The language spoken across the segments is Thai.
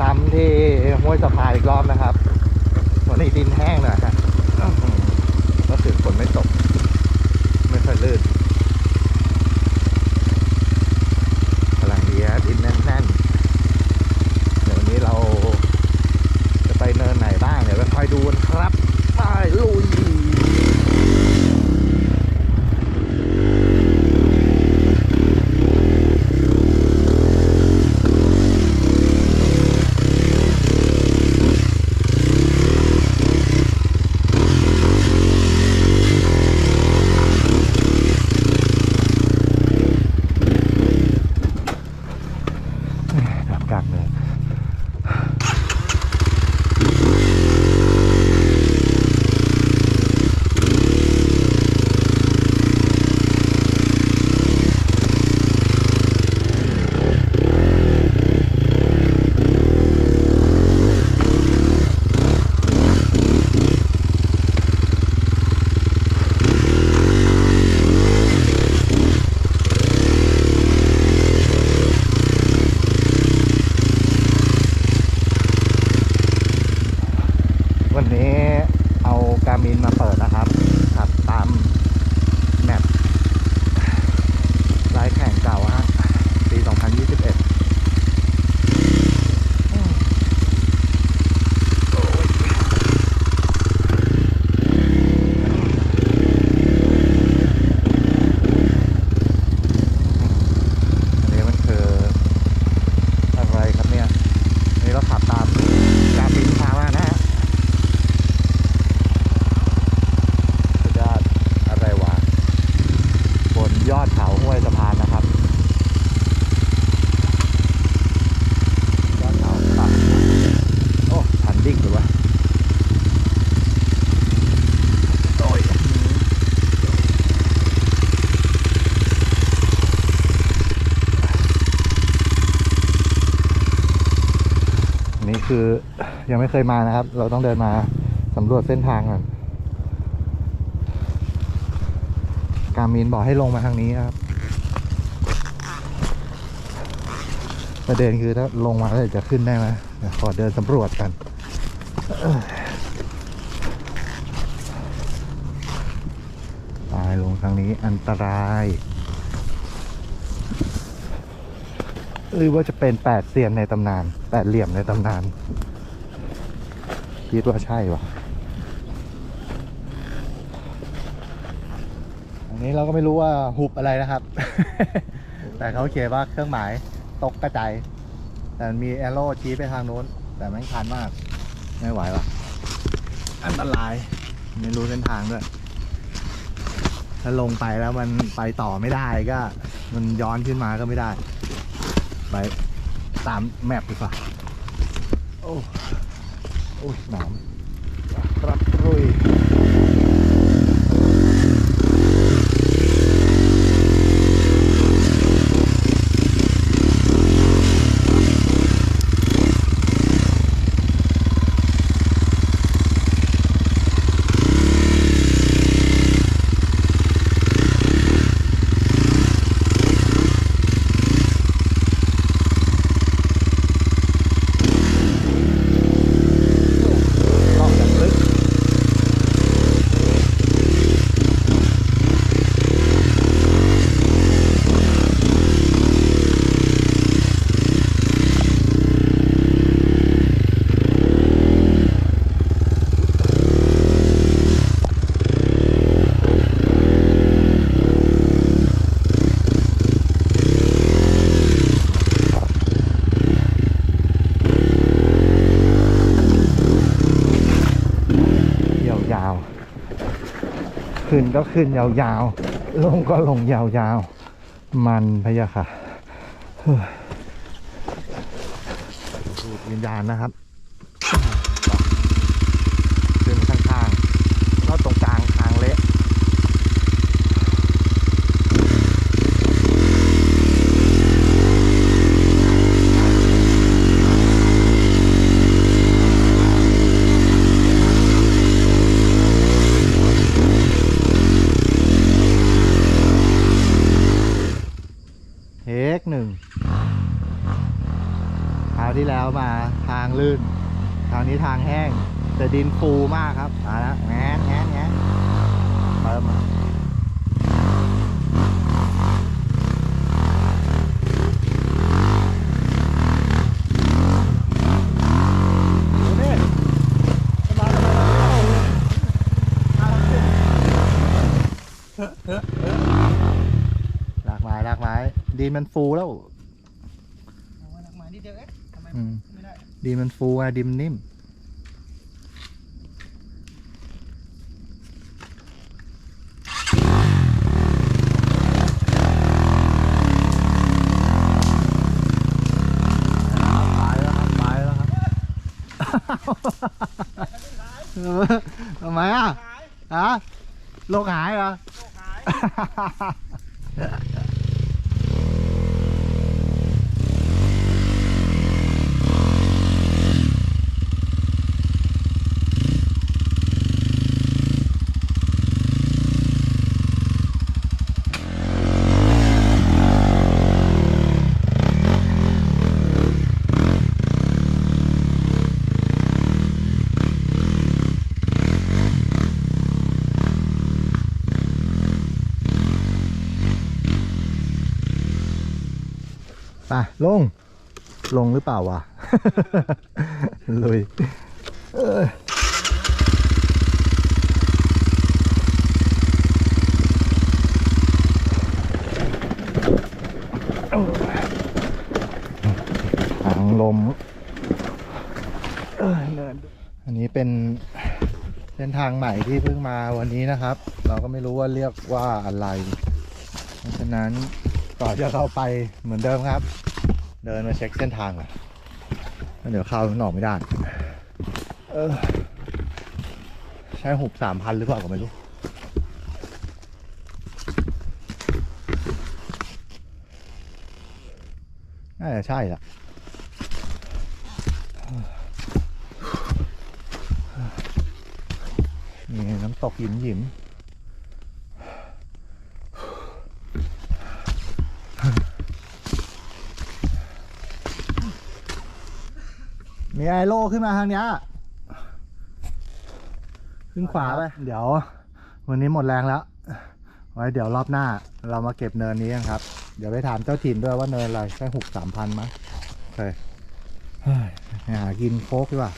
ซ้ำที่ห้วยสะพานอีกรอบนะครับวันนี้ดินแห้งหน่อยฮะ คือยังไม่เคยมานะครับ เราต้องเดินมาสำรวจเส้นทางก่อนการมินบอกให้ลงมาทางนี้ครับประเด็นคือถ้าลงมาแล้วจะขึ้นได้ไหมขอเดินสำรวจกันตายลงทางนี้อันตราย หรือว่าจะเป็นแปดเซียนในตำนานแปดเหลี่ยมในตำนานคิดว่าใช่วะอันนี้เราก็ไม่รู้ว่าหุบอะไรนะครับ แต่เขาเขียนว่าเครื่องหมายตกกระจายแต่มีแอโร่ชี้ไปทางโน้น แต่แม่งชันมาก ไม่ไหวว่ะอันตราย ไม่รู้เส้นทางด้วย ถ้าลงไปแล้วมันไปต่อไม่ได้ก็ มันย้อนขึ้นมาก็ไม่ได้ ไปตามแมปดีกว่าโอ้โอ้ยหนามครับรุย ขึ้นก็ขึ้นยาวๆ ลงก็ลงยาวๆ มันพะยะค่ะเฮ้ยดูดวิญญาณนะครับ ขึ้นข้างๆก็ตรงกลางทางเละ เทคหนึ่งไป วที่แล้ว มาทางลื่น ทางนี้ทางแห้ง แต่ดินฟูมากครับมาแล้วแงนแงนแงนเติมมาดูนี่มาทำไมเราลากไม้ลากไม้ดินมันฟูแล้วเอาไว้หนักหมายนิดเดียวเอ๊ะ อืมไม่ได้ดินมันฟูไงดินมันนิ่มไปแล้วครับไปแล้วครับทำไมอะหายฮะโลกหายเหรอ โลกหาย ไปลง ลงหรือเปล่าวะลุยเอ้ยทางลมเอ้ยเนินอันนี้เป็นเส้นทางใหม่ที่เพิ่งมาวันนี้นะครับ เราก็ไม่รู้ว่าเรียกว่าอะไร เพราะฉะนั้น ก่อนจะเข้าไปเหมือนเดิมครับ เดินมาเช็คเส้นทางก่อนแล้วเดี๋ยวเข้าข้างนอกไม่ได้เออใช้หุบสามพันหรือเปล่าก็ไม่รู้น่าจะใช่ละนี่น้ำตกหยิมหยิม มีไอโร่ขึ้นมาทางเนี้ยขึ้นขวาไป เดี๋ยว วันนี้หมดแรงแล้ว ไว้เดี๋ยวรอบหน้าเรามาเก็บเนินนี้กันครับ เดี๋ยวไปถามเจ้าถิ่นด้วยว่าเนินอะไรแค่หกสามพันมั้งโอเคเฮ้ยไปหากินโค้กดีกว่า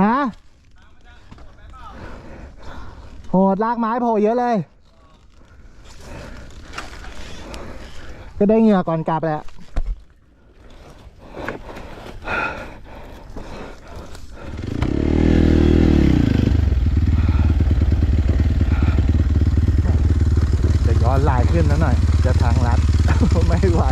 ฮะโหดลากไม้โผล่เยอะเลย ก็ได้เหงื่อก่อนกลับแหละจะย้อนลายขึ้นแล้วหน่อย จะทางลัด ไม่ไหว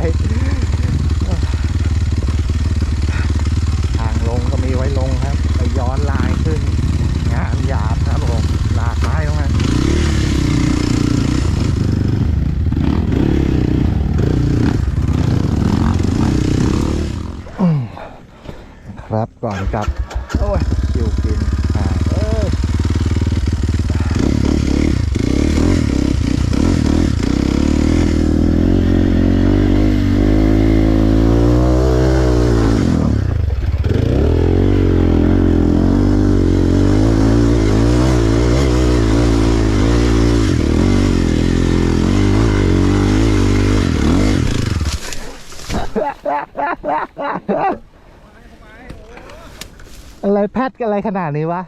ทางลงก็มีไว้ลงครับไปย้อนลายขึ้น งานหยาบครับผมลากไม้ตรงนั้นอืม ครับก่อนกลับโอ้ยคิวกินอ่าเอ้ยอะไร แพทกันอะไรขนาดนี้วะ